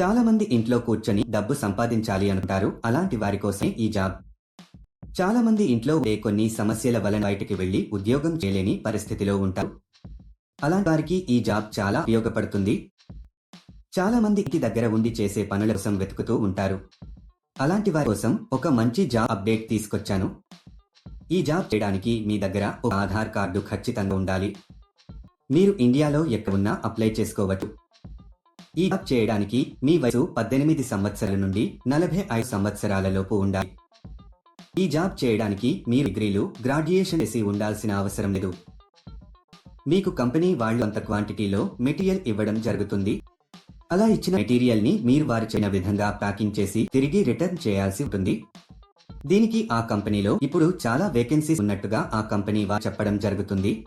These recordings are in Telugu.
చాలా మంది ఇంట్లో కూర్చొని డబ్బు సంపాదించాలి అనుకుంటారు. అలాంటి వారి కోసమే ఈ జాబ్. చాలా మంది ఇంట్లో ఉండే కొన్ని సమస్యల వలన బయటకి వెళ్ళి ఉద్యోగం చేయలేని పరిస్థితిలో ఉంటారు. అలాంటి వారికి ఈ జాబ్ చాలా ఉపయోగపడుతుంది. చాలా మంది ఇంటి దగ్గర ఉండి చేసే పనుల కోసం వెతుకుతూ ఉంటారు. అలాంటి వారి కోసం ఒక మంచి జాబ్ అప్డేట్ తీసుకొచ్చాను. ఈ జాబ్ చేయడానికి మీ దగ్గర ఒక ఆధార్ కార్డు ఖచ్చితంగా ఉండాలి. మీరు ఇండియాలో ఎక్కడ ఉన్నా అప్లై చేసుకోవచ్చు. ఈ జాబ్ చేయడానికి మీ వయసు పద్దెనిమిది సంవత్సరాల నుండి నలభై ఐదు సంవత్సరాలలోపు ఉండాలి. ఈ జాబ్ చేయడానికి మీరు డిగ్రీలు గ్రాడ్యుయేషన్ చేసి ఉండాల్సిన అవసరం లేదు. మీకు కంపెనీ వాళ్ళు అంత క్వాంటిటీలో మెటీరియల్ ఇవ్వడం జరుగుతుంది. అలా ఇచ్చిన మెటీరియల్ని మీరు వారు చేయన విధంగా ప్యాకింగ్ చేసి తిరిగి రిటర్న్ చేయాల్సి ఉంటుంది. దీనికి ఆ కంపెనీలో ఇప్పుడు చాలా వేకెన్సీస్ ఉన్నట్టుగా ఆ కంపెనీ వారు చెప్పడం జరుగుతుంది.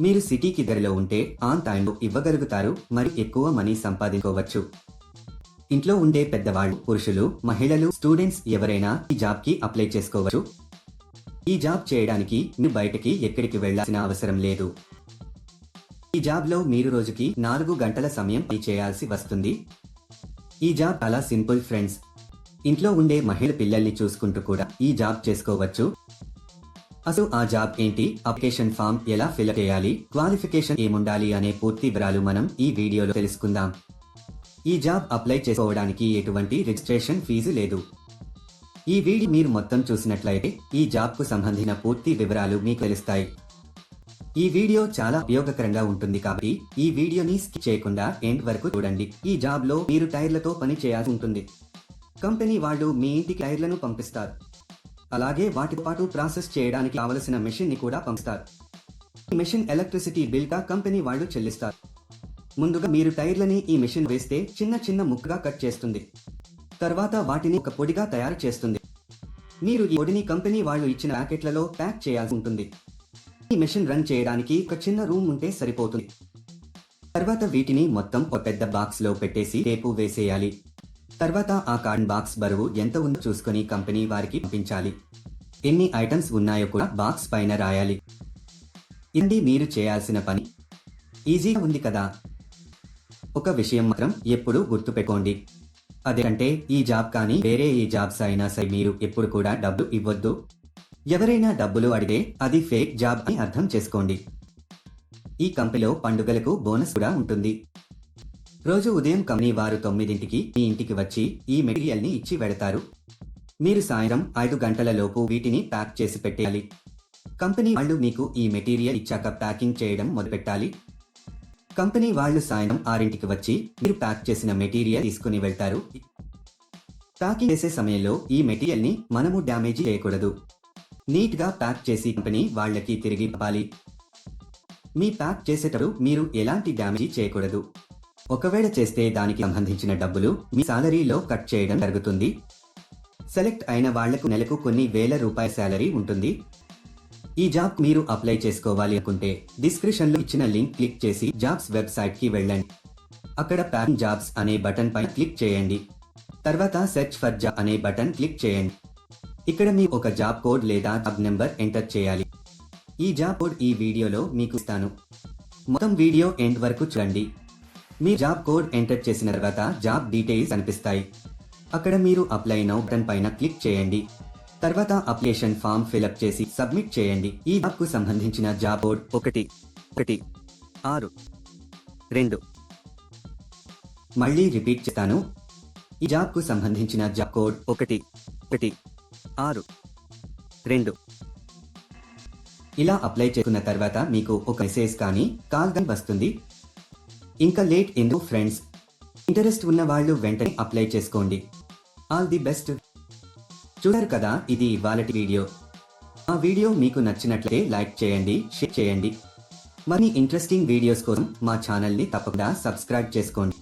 మీరు సిటీకి దగ్గరలో ఉంటే ఆన్ టైంలో ఇవ్వగలుగుతారు మరి ఎక్కువ మనీ సంపాదించుకోవచ్చు. ఇంట్లో ఉండే పెద్దవాళ్ళు పురుషులు మహిళలు స్టూడెంట్స్ ఎవరైనా ఈ జాబ్కి అప్లై చేసుకోవచ్చు. ఈ జాబ్ చేయడానికి మీరు బయటకి ఎక్కడికి వెళ్ళాల్సిన అవసరం లేదు. ఈ జాబ్లో మీరు రోజుకి నాలుగు గంటల సమయం పని చేయాల్సి వస్తుంది. ఈ జాబ్ చాలా సింపుల్ ఫ్రెండ్స్. ఇంట్లో ఉండే మహిళ పిల్లల్ని చూసుకుంటూ కూడా ఈ జాబ్ చేసుకోవచ్చు. అసలు ఆ జాబ్ ఏంటి? అప్లికేషన్ ఫామ్ ఎలా ఫిల్ చేయాలి? క్వాలిఫికేషన్ ఏముండాలి అనే పూర్తి వివరాలు మనం ఈ వీడియోలో తెలుసుకుందాం. ఈ జాబ్ అప్లై చేసుకోవడానికి ఎటువంటి రిజిస్ట్రేషన్ ఫీజు లేదు. ఈ వీడియో మీరు మొత్తం చూసినట్లయితే ఈ జాబ్కు సంబంధించిన పూర్తి వివరాలు మీకు తెలుస్తాయి. ఈ వీడియో చాలా ఉపయోగకరంగా ఉంటుంది కాబట్టి ఈ వీడియోని స్కిప్ చేయకుండా ఎండ్ వరకు చూడండి. ఈ జాబ్లో మీరు టైర్లతో పని చేయాల్సి ఉంటుంది. కంపెనీ వాళ్ళు మీ ఇంటికి టైర్లను పంపిస్తారు. అలాగే వాటితో పాటు ప్రాసెస్ చేయడానికి కావలసిన మెషిన్ని కూడా పంపుతారు ఈ మెషిన్ ఎలక్ట్రిసిటీ బిల్గా కంపెనీ వాళ్ళు చెల్లిస్తారు. ముందుగా మీరు టైర్లని ఈ మెషిన్ వేస్తే చిన్న చిన్న ముక్కగా కట్ చేస్తుంది. తర్వాత వాటిని ఒక పొడిగా తయారు చేస్తుంది. మీరు ఈ పొడిని కంపెనీ వాళ్ళు ఇచ్చిన ప్యాకెట్లలో ప్యాక్ చేయాల్సి ఉంటుంది. ఈ మెషిన్ రన్ చేయడానికి ఒక చిన్న రూమ్ ఉంటే సరిపోతుంది. తర్వాత వీటిని మొత్తం ఒక పెద్ద బాక్స్లో పెట్టేసి టేపు వేసేయాలి. తర్వాత ఆ కార్డ్ బాక్స్ బరువు ఎంత ఉందో చూసుకొని కంపెనీ వారికి పంపించాలి. ఎన్ని ఐటమ్స్ ఉన్నాయో కూడా బాక్స్ పైన రాయాలి. ఇది మీరు చేయాల్సిన పని. ఈజీగా ఉంది కదా. ఒక విషయం మాత్రం ఎప్పుడూ గుర్తుపెట్టుకోండి. అదేంటే ఈ జాబ్ కానీ వేరే ఏ జాబ్స్ అయినా సరే మీరు ఎప్పుడు కూడా డబ్బు ఇవ్వద్దు. ఎవరైనా డబ్బులు అడిగే అది ఫేక్ జాబ్ అని అర్థం చేసుకోండి. ఈ కంపెనీలో పండుగలకు బోనస్ కూడా ఉంటుంది. రోజు ఉదయం కంపెనీ వారు తొమ్మిదింటికి మీ ఇంటికి వచ్చి ఈ మెటీరియల్ని ఇచ్చి వెడతారు. మీరు సాయంత్రం ఐదు గంటల లోపు వీటిని ప్యాక్ చేసి పెట్టేయాలి. కంపెనీ వాళ్ళు మీకు ఈ మెటీరియల్ ఇచ్చాక ప్యాకింగ్ చేయడం మొదలుపెట్టాలి. కంపెనీ వాళ్ళు సాయంత్రం ఆరింటికి వచ్చి మీరు ప్యాక్ చేసిన మెటీరియల్ తీసుకుని వెళ్తారు. ప్యాకింగ్ చేసే సమయంలో ఈ మెటీరియల్ని మనము డ్యామేజ్ చేయకూడదు. నీట్గా ప్యాక్ చేసి కంపెనీ వాళ్ళకి తిరిగి ఇవ్వాలి మీ ప్యాక్ చేసేటప్పుడు మీరు ఎలాంటి డ్యామేజ్ చేయకూడదు. ఒకవేళ చేస్తే దానికి సంబంధించిన డబ్బులు మీ సాలరీలో కట్ చేయడం జరుగుతుంది. సెలెక్ట్ అయిన వాళ్ళకు నెలకు కొన్ని వేల రూపాయల శాలరీ ఉంటుంది. ఈ జాబ్ మీరు అప్లై చేసుకోవాలి అనుకుంటే డిస్క్రిప్షన్లో ఇచ్చిన లింక్ క్లిక్ చేసి జాబ్స్ వెబ్సైట్కి వెళ్ళండి. అక్కడ ప్యాన్ జాబ్స్ అనే బటన్ పై క్లిక్ చేయండి. తర్వాత సెర్చ్ ఫర్ జాబ్ అనే బటన్ క్లిక్ చేయండి. ఇక్కడ మీ ఒక జాబ్ కోడ్ లేదా జాబ్ నెంబర్ ఎంటర్ చేయాలి. ఈ జాబ్ కోడ్ ఈ వీడియోలో మీకు ఇస్తాను. మొత్తం వీడియో ఎండ్ వరకు చూడండి. మీ జాబ్ కోడ్ ఎంటర్ చేసిన తర్వాత జాబ్ డీటెయిల్స్ కనిపిస్తాయి. అక్కడ మీరు అప్లై నౌ బటన్ పైన క్లిక్ చేయండి. తర్వాత అప్లికేషన్ ఫామ్ ఫిలప్ చేసి సబ్మిట్ చేయండి. ఈ జాబ్కు సంబంధించిన జాబ్ కోడ్ ఒకటి ఒకటి ఆరు రెండు. మళ్ళీ రిపీట్ చేస్తాను. ఈ జాబ్కు సంబంధించిన జాబ్ కోడ్ ఒకటి ఒకటి ఆరు రెండు. ఇలా అప్లై చేసుకున్న తర్వాత మీకు ఒక మెసేజ్ కానీ కాల్ కానీ వస్తుంది. ఇంకా లేట్ ఎందుకు ఫ్రెండ్స్? ఇంటరెస్ట్ ఉన్న వాళ్ళు వెంటనే అప్లై చేసుకోండి. All the best. చూడారు కదా ఇది ఇవాళటి వీడియో. ఆ వీడియో మీకు నచ్చినట్లయితే లైక్ చేయండి షేర్ చేయండి. మరి ఇంట్రెస్టింగ్ వీడియోస్ కోసం మా ఛానల్ని తప్పకుండా సబ్స్క్రైబ్ చేసుకోండి.